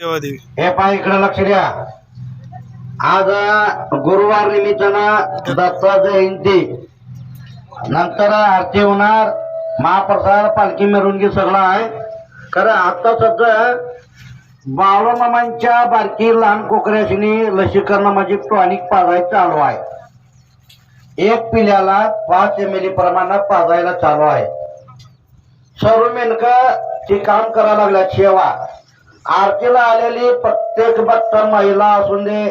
तेव्हा देवी. हे पहा इकडे लक्ष द्या. आज गुरुवार निमित्तानं दत्ता जयंती. नंतर आरती होणार. महाप्रसाद पालखी मिरवणुकी सगळं आहे. खरं आता सध्या बाळूमामांच्या बारकी लहान कोकऱ्याशी लसीकरण म्हणजे टॉनिक पाजायला चालू आहे. एक पिल्याला पाच एम एल प्रमाणात पाजायला चालू आहे. सर्व मेनका ती काम करायला लागल्या सेवा आरतीला आलेली प्रत्येक भक्त महिला असून दे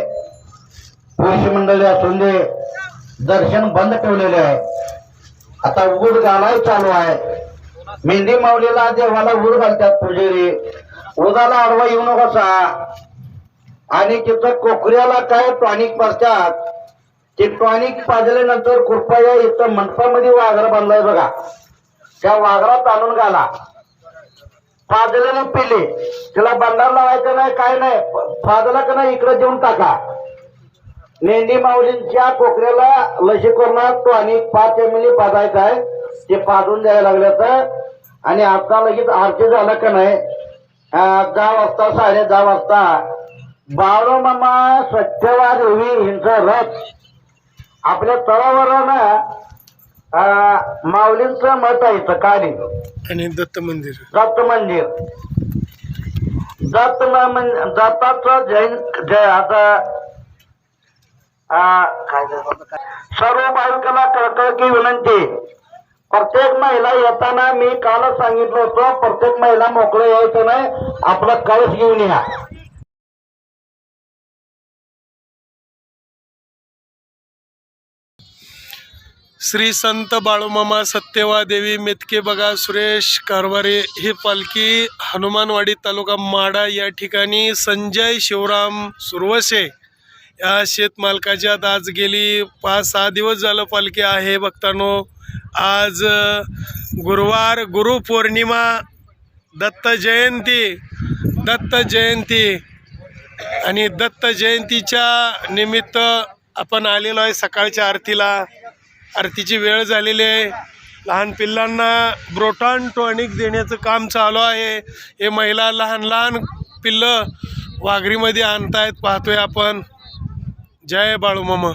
पुरुष मंडळी असून दे दर्शन बंद ठेवलेले आहे. आता उड घालाय चालू आहे. मेंढी माऊलीला देवाला उड घालतात पुजेरी. उदाला आडवा येऊ नकोसा आणि तिथं कोकऱ्याला काय टॉनिक पाजतात ते टॉनिक पाजल्यानंतर कृपया इथं मंडपामध्ये वाघर बांधलाय बघा. त्या वाघरात आणून घाला. फादलाने पिले. तिला बंडार लावायचं नाही काय नाही. फादला का नाही इकडे देऊन टाका. मेंढी माऊलींच्या कोकऱ्याला लसीकरणात तो आणि पाच एम एल पाजायचा आहे. ते पाजून द्यायला लागलं तर आणि आता लगेच आरती झालं का नाही? दहा वाजता साडे दहा वाजता. बाळू मामा सत्यवा देवी हिंचा रथ. आपल्या तळावर ना माऊलींचं मत आहे काली आणि दत्त मंदिर. दत्त मंदिर. दत्त दत्ताचं जैन जय आता? सर्व बालकाला कळकळ विनंती. प्रत्येक महिला येताना मी कालच सांगितलं होतं प्रत्येक महिला मोकळं यायचं नाही आपला कळस घेऊन या. श्री संत बाळूमामा सत्यवा देवी मेतके बघा सुरेश कारवारे ही पालखी हनुमानवाडी तालुका माडा या ठिकाणी संजय शिवराम सुरवसे या शेतमालकाच्यात आज गेली. पाच सहा दिवस झालं पालखी आहे भक्तांनो आज गुरुवार गुरुपौर्णिमा दत्त जयंती दत्त जयंती आणि दत्त जयंतीच्या निमित्त आपण आलेलो आहे सकाळच्या आरतीला. आरतीची वेळ झालेली आहे. लहान पिल्लांना ब्रोटॉन टॉनिक देण्याचं काम चालू आहे. हे महिला लहान लहान पिल्लं वाघरीमध्ये आणतायत पाहतोय आपण. जय बाळूमामा.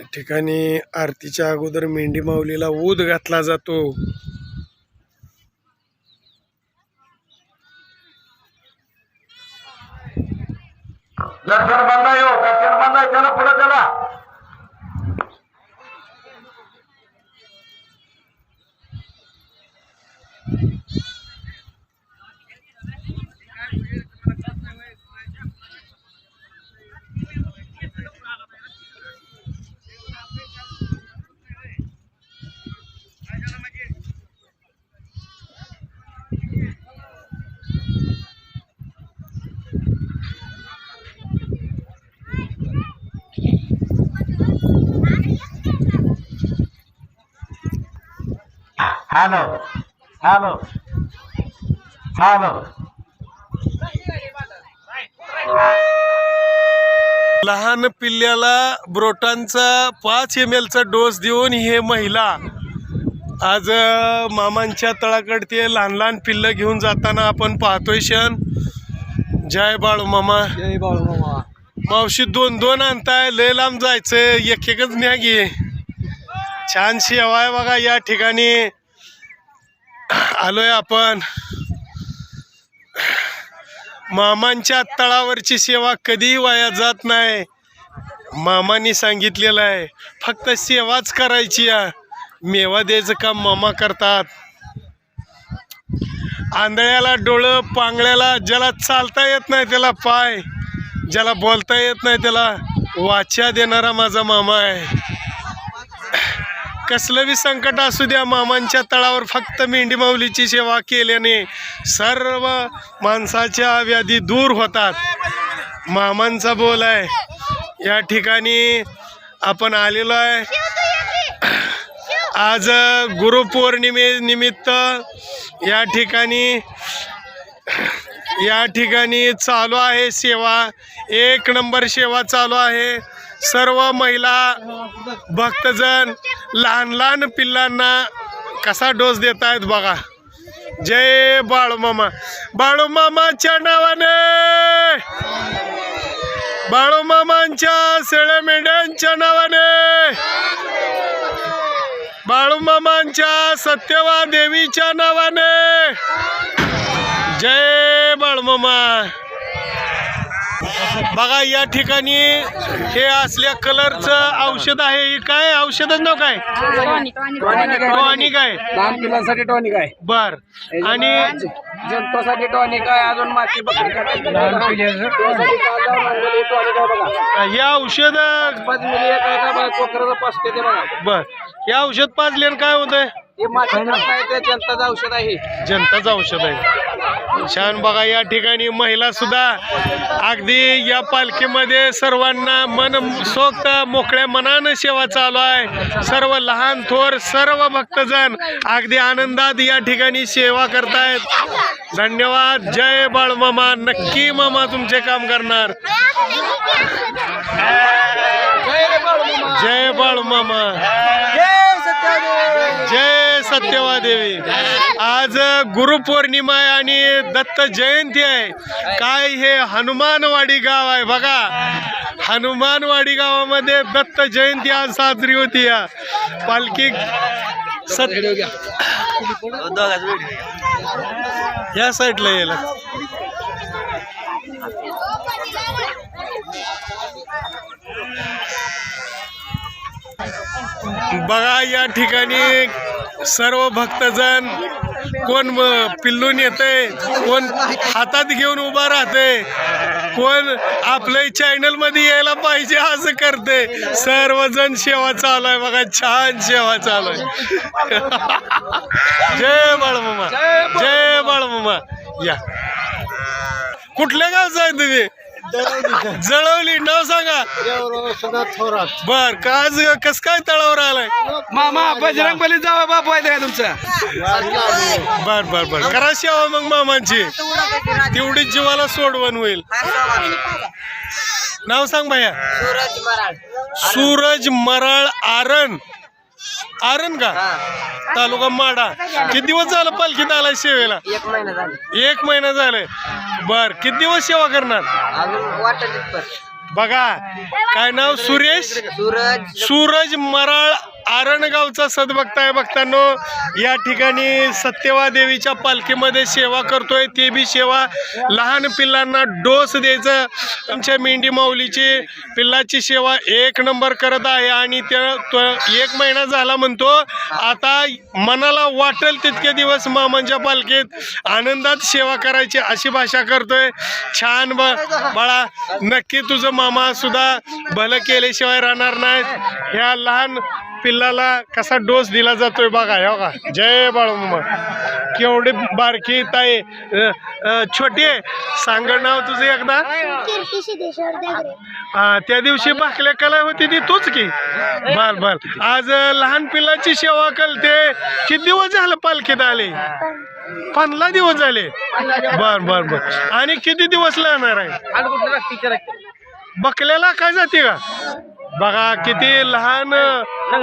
ठिकाणी आरतीच्या अगोदर मेंढी माऊलीला ऊद घातला जातो. दर्शन बंद आहे हो दर्शन बंद आहे. चला पुढे चला. Hello hello hello. लहान पिल्ल्याला ब्रोटांचा पाच एम एलचा डोस देऊन हे महिला आज मामांच्या तळाकडे ते लहान लहान पिल्लं घेऊन जाताना आपण पाहतोय क्षण. जय बाळू मामा. जय बाळूमामा मावशी दोन दोन आणताय लय लांब जायचं एक एकच न्या घे. छान सेवा आहे बघा या ठिकाणी. आलोय आपण. मामांच्या तळावरची सेवा कधीही वाया जात नाही. मामानी सांगितलेलं आहे फक्त सेवाच करायची आहे. मेवा द्यायचं काम मामा करतात. आंधळ्याला डोळं पांगळ्याला ज्याला चालता येत नाही त्याला पाय ज्याला बोलता येत नाही त्याला वाचा देणारा माझा मामा आहे. कसलं बी संकट असू द्या मामांच्या तळावर फक्त मेंढी माऊलीची सेवा केल्याने सर्व माणसाच्या व्याधी दूर होतात. मामांचा बोल आहे या ठिकाणी आपण आलेलो आहे. आज गुरुपौर्णिमे निमित्त या ठिकाणी या ठिकाणी चालू आहे सेवा. एक नंबर सेवा चालू आहे. सर्व महिला भक्तजन लहान लहान पिल्लांना कसा डोस देत आहेत बघा. जय बाळूमामा. बाळूमामाच्या नावाने! बाळूमामांच्या शेळ्या मेंढ्यांच्या नावाने! बाळूमामांच्या सत्यवा देवीच्या नावाने! जय बाळूमामा. बघा या ठिकाणी हे असल्या कलरचं औषध आहे. हे काय? औषधाचं नाव काय? टॉनिक आहे. लहान पिलांसाठी टॉनिक आहे. बर. आणि जंतूसाठी टॉनिक आहे अजून माती हे औषध बर. हे औषध पाजल्यानं काय होतंय? हे जनताचं औषध आहे. जनताचं औषध आहे. छान बघा या ठिकाणी महिला सुद्धा अगदी या पालखीमध्ये सर्वांना मन सोक्त मोकळ्या मनानं सेवा चालू आहे. सर्व लहान थोर सर्व भक्तजन अगदी आनंदात या ठिकाणी सेवा करतायत. धन्यवाद. जय बाळमामा. नक्की मामा तुमचे काम करणार. जय बाळमामा. जय सत्यवादेवी आज गुरुपौर्णिमा आहे आणि दत्त जयंती आहे. काय हे हनुमानवाडी गाव आहे बघा. हनुमानवाडी गावामध्ये दत्त जयंती आज साजरी होती या. पालखी सत या साईडला यायला बघा या ठिकाणी सर्व भक्तजन कोण पिल्लून येते कोण हातात घेऊन उभा राहते कोण आपल्या चॅनलमध्ये यायला पाहिजे असं करते सर्वजण सेवा चालू आहे बघा छान सेवा चालू आहे. जय बाळमामा जय बाळमामा. या. कुठल्या गावचं आहे तुम्ही? जळवली नाव सांगा. बर का आज कस काय तळावर आलाय? मामा बजरंग बली जावा बापू आहे का तुमचा बर बर बर. करा सेवा मग मामांची. तेवढीच जीवाला सोडवण होईल. नाव सांग भैया. सूरज मराळ आरण. आरण का? तालुका माडा. किती दिवस झालं पालखीत आलाय सेवेला एक महिना झाला. एक महिना झालाय बर किती दिवस सेवा करणार? अजून वाटत बघा काय नाव? सुरेश? सूरज. सूरज मराळ आरणगावचा सद बघताय भक्तांनो या ठिकाणी सत्यवा देवीच्या पालखीमध्ये सेवा करतोय. ते बी सेवा लहान पिल्लांना डोस द्यायचं. आमच्या मेंढी माऊलीची पिल्लाची सेवा एक नंबर करत आहे आणि त्या तो एक महिना झाला म्हणतो. आता मनाला वाटेल तितके दिवस मामांच्या पालखीत आनंदात सेवा करायची अशी भाषा करतोय. छान ब बाळा नक्की तुझं मामा सुद्धा भलं केल्याशिवाय राहणार नाहीत. ह्या लहान पिल्लाला कसा डोस दिला जातोय बघा हे बघा. जय बाळूमामा. केवढी बारकी ताई. छोटी आहे. सांग नाव तुझं एकदा. हा, त्या दिवशी भाकल्या कला होती ती तूच की? बर बर. आज अ, लहान पिल्लाची सेवा करते. किती दिवस झालं पालखीत आले? पंधरा दिवस झाले. बर बर बर. आणि किती दिवस लागणार आहे? बकल्याला काय जाते का? बघा किती लहान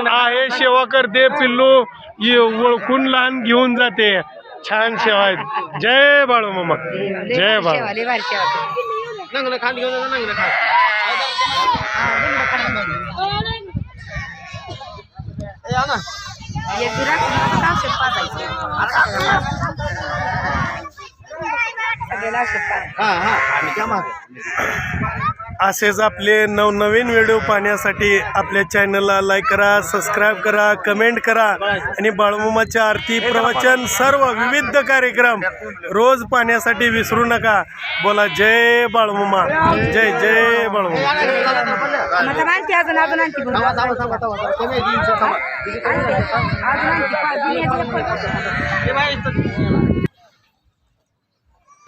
आहे सेवा करते पिल्लू ये ओळखून लहान घेऊन जाते. छान सेवा आहे जय बाळू मामा. जय बाळू. हा हा. आणि त्या मागे. असेच आपले नवनवीन व्हिडिओ पाहण्यासाठी आपल्या चॅनलला लाईक करा सबस्क्राईब करा कमेंट करा. आणि बाळमामाच्या आरती प्रवचन सर्व विविध कार्यक्रम रोज पाहण्यासाठी विसरू नका. बोला जय बाळमामा. जय जय बाळमामा.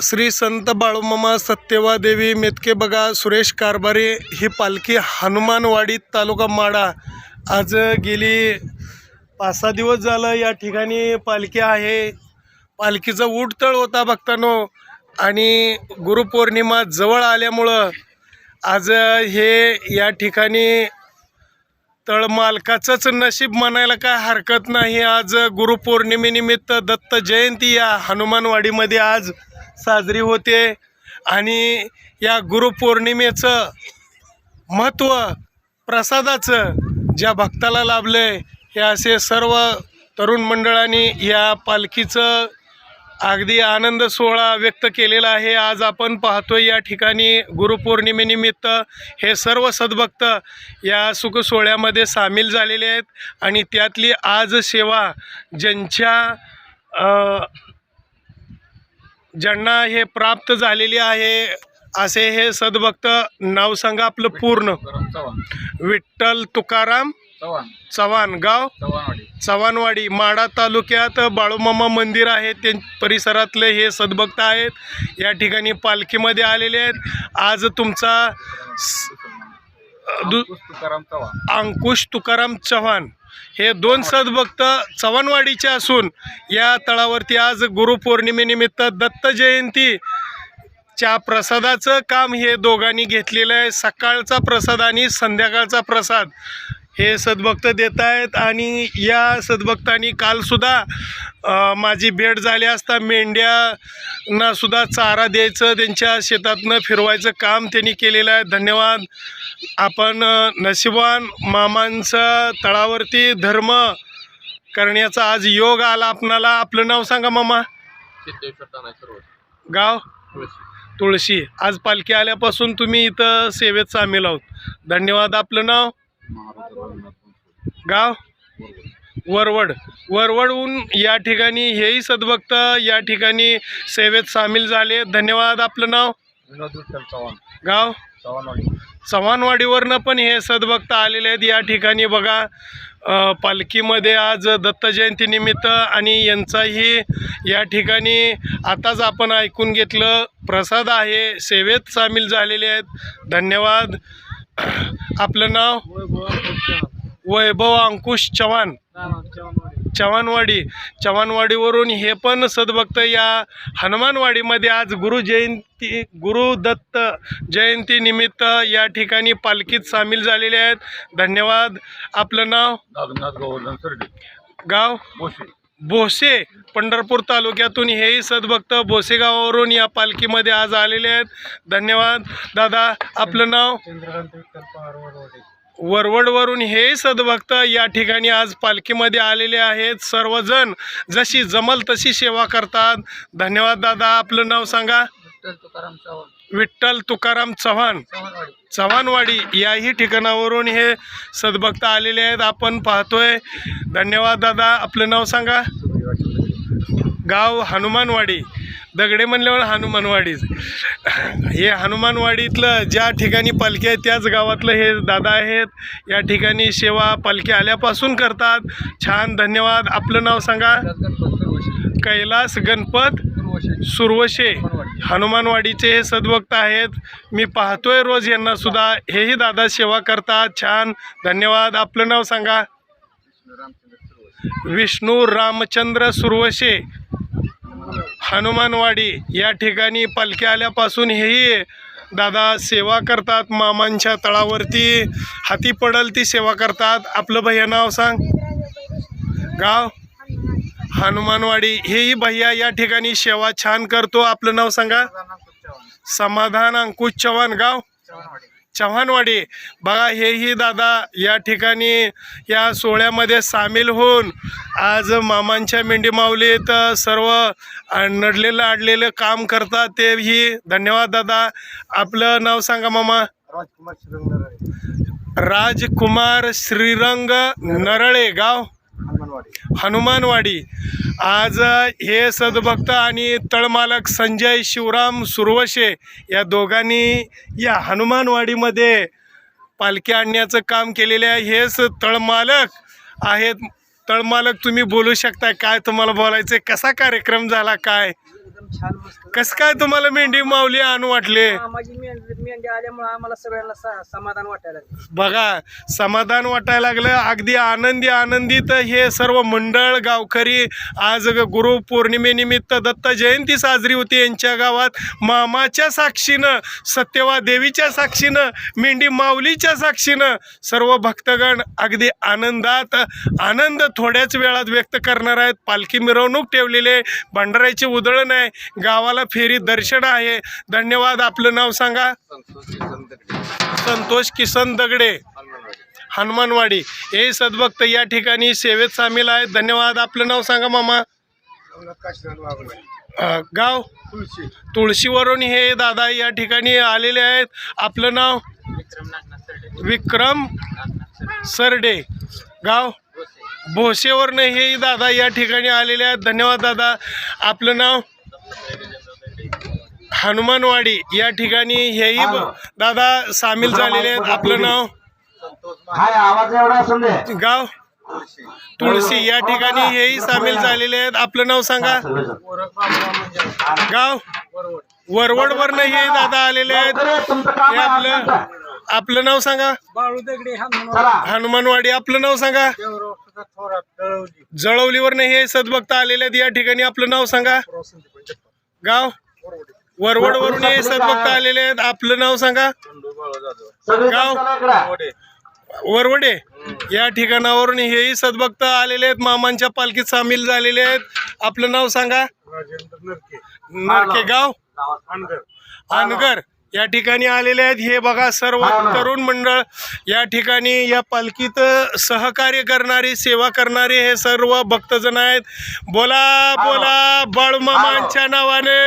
श्री संत बाळूमामा सत्यवा देवी मेतके बघा सुरेश कारभारे ही पालखी हनुमानवाडी तालुका माडा. आज गेली पाच सहा दिवस झालं या ठिकाणी पालखी आहे. पालखीचा उठतळ होता भक्तांनो. आणि गुरुपौर्णिमा जवळ आल्यामुळं आज हे या ठिकाणी तळमालकाचंच नशीब म्हणायला काय हरकत नाही. आज गुरुपौर्णिमेनिमित्त दत्त जयंती या हनुमानवाडीमध्ये आज साजरी होते आणि या गुरुपौर्णिमेचं महत्त्व प्रसादाचं ज्या भक्ताला लाभलं आहे हे असे सर्व तरुण मंडळांनी या पालखीचं अगदी आनंद सोहळा व्यक्त केलेला आहे. आज आपण पाहतो या ठिकाणी गुरुपौर्णिमेनिमित्त हे सर्व सद्भक्त या सुखसोहळ्यामध्ये सामील झालेले आहेत. आणि त्यातली आज सेवा ज्यांच्या ज्यांना हे प्राप्त झालेले आहे असे हे सद्भक्त नाव सांगा आपलं पूर्ण. विठ्ठल तुकाराम चव्हाण. गाव. चव्हाणवाडी. माडा तालुक्यात बाळूमामा मंदिर आहे ते परिसरातले हे सद्भक्त आहेत. या ठिकाणी पालखीमध्ये आलेले आहेत. आज तुमचा अंकुश तुकाराम चव्हाण. हे दोन सद्भक्त चव्हाणवाडीचे असून या तळावरती आज गुरुपौर्णिमेनिमित्त दत्त जयंती च्या प्रसादाचं काम हे दोघांनी घेतलेलं आहे. सकाळचा प्रसाद आणि संध्याकाळचा प्रसाद. हे सद्भक्त देत आहेत आणि या सद्भक्तांनी कालसुद्धा माझी भेट झाली असता मेंढ्यांना सुद्धा चारा द्यायचं त्यांच्या शेतातनं फिरवायचं काम त्यांनी केलेलं आहे. धन्यवाद. आपण नशिबान मामांचा तळावरती धर्म करण्याचा आज योग आला आपणाला. आपलं नाव सांगा मामा. गाव? तुळशी. आज पालखी आल्यापासून तुम्ही इथं सेवेत सामील आहोत. धन्यवाद. आपलं नाव? गाव? वरवड. वरवडहून या ठिकाणी हेही सद्भक्त या ठिकाणी सेवेत सामील झाले. धन्यवाद आपलं नाव? चव्हाण. गाव? चव्हाणवाडी. चव्हाणवाडीवरनं पण हे सद्भक्त आलेले आहेत. या ठिकाणी बघा पालखीमध्ये आज दत्त जयंतीनिमित्त आणि यांचाही या ठिकाणी आताच आपण ऐकून घेतलं. प्रसाद आहे. सेवेत सामील झालेले आहेत. धन्यवाद. आपलं नाव? वैभव अंकुश चव्हाण. चव्हाणवाडी. चव्हाणवाडीवरून हे पण सद्भक्त या हनुमानवाडीमध्ये आज गुरु जयंती गुरु दत्त जयंतीनिमित्त या ठिकाणी पालखीत सामील झालेले आहेत. धन्यवाद. आपलं नाव? नागनाथ गोवर्धन गाव? भोसे पंढरपूर तालुक्यातून हेही सद्भक्त भोसे गावावरून या पालखीमध्ये आज आलेले आहेत. धन्यवाद. दादा आपलं नाव? वरवडवरून हे सद्भक्त या ठिकाणी आज पालखीमध्ये आलेले आहेत. सर्वजण जशी जमल तशी सेवा करतात. धन्यवाद दादा. आपलं नाव सांगा. विठ्ठल तुकाराम चव्हाण. विठ्ठल तुकाराम चव्हाण. चव्हाणवाडी. चव्हाणवाडी याही ठिकाणावरून हे सद्भक्त आलेले आहेत. आपण पाहतोय. धन्यवाद दादा. आपलं नाव सांगा? गाव हनुमानवाडी. दगडे म्हणल्यावर हनुमानवाडीच हे हनुमानवाडीतलं ज्या ठिकाणी पालखी आहे त्याच गावातलं हे दादा आहेत. या ठिकाणी सेवा पालखी आल्यापासून करतात. छान. धन्यवाद. आपलं नाव सांगा? कैलास गणपत. सुरवशे. हनुमानवाडीचे हे सद्भक्त आहेत. मी पाहतोय रोज यांना सुद्धा. हेही दादा सेवा करतात. छान. धन्यवाद. आपलं नाव सांगा. विष्णू रामचंद्र सुरवशे हनुमानवाडी. या ठिकाणी पालखी आल्यापासून हेही दादा सेवा करतात. मामांच्या तळावरती हाती पडल ती सेवा करतात. आपलं भैया नाव सांग. गाव? हनुमानवाडी हेही भैया या ठिकाणी सेवा छान करतो. आपलं नाव सांगा. समाधान अंकुश चव्हाण गाव. चव्हाणवाडी. बघा हेही दादा या ठिकाणी या सोहळ्यामध्ये सामील होऊन आज मामांच्या मेंढी माऊलीत सर्व नडलेलं अडलेलं काम करतात. तेही धन्यवाद दादा. आपलं नाव सांगा मामा. राजकुमार श्रीरंग नरळे गाव. हनुमानवाडी. हनुमानवाडी. आज हे सद्भक्त आणि तळमालक संजय शिवराम सुरवशे या दोघांनी या हनुमानवाडीमध्ये पालखी आणण्याचं काम केलेले आहे. हेच तळमालक आहेत. तळमालक तुम्ही बोलू शकता काय तुम्हाला बोलायचं कसा कार्यक्रम झाला? काय? कस काय तुम्हाला मेंढी माऊली आणू वाटले? आल्यामुळे आम्हाला सगळ्यांना सा- समाधान वाटायला लागलं. बघा समाधान वाटायला लागलं. अगदी आनंदी आनंदित हे सर्व मंडळ गावकरी आज गुरु पौर्णिमेनिमित्त दत्त जयंती साजरी होती यांच्या गावात. मामाच्या साक्षीनं सत्यवा देवीच्या साक्षीनं मेंढी माऊलीच्या साक्षीनं सर्व भक्तगण अगदी आनंदात आनंद थोड्याच वेळात व्यक्त करणार आहेत. पालखी मिरवणूक ठेवलेली आहे. भंडाऱ्याची उधळण आहे. गावाला फेरी दर्शन आहे. धन्यवाद. आपलं नाव सांगा. संतोष किसन दगडे. हनुमानवाडी. हे सद्भक्त या ठिकाणी सेवेत सामील आहेत. धन्यवाद. आपलं नाव सांगा मामा. गाव? तुळशीवरून हे दादा या ठिकाणी आलेले आहेत. आपलं नाव? विक्रम सरडे. गाव? भोसेवरनं हे दादा या ठिकाणी आलेले आहेत. धन्यवाद दादा. आपलं नाव? हनुमानवाडी या ठिकाणी हेही दादा सामील झालेले आहेत. आपलं नाव? हाय आवाज एवढा असून दे. गाव? तुळशी. या ठिकाणी हेही सामील झालेले आहेत. आपलं नाव सांगा. गाव? वरवडवरनं हे दादा आलेले आहेत. हे आपलं. आपलं नाव सांगा. बाळू दगडे हनुमान चला. हनुमानवाडी. आपलं नाव सांगा. जळवलीवरनं हे सद्भक्त आलेले आहेत. या ठिकाणी आपलं नाव सांगा. गाव? वरवडवरून हे सद्भक्त आलेले आहेत. आपलं नाव सांगा. गाव. वरवडे. या ठिकाणावरून हेही सद्भक्त आलेले आहेत. मामांच्या पालखीत सामील झालेले आहेत. आपलं नाव सांगा. नरके. गाव? अनगर. या ठिकाणी आलेले आहेत. हे बघा सर्व तरुण मंडळ या ठिकाणी या पालखीत सहकार्य करणारी सेवा करणारे हे सर्व भक्तजन आहेत. बोला बोला बाळूमामांच्या नावाने.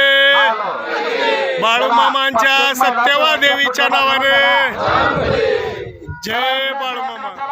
बाळूमामांच्या सत्यवा देवीच्या नावाने. जय बाळूमामा.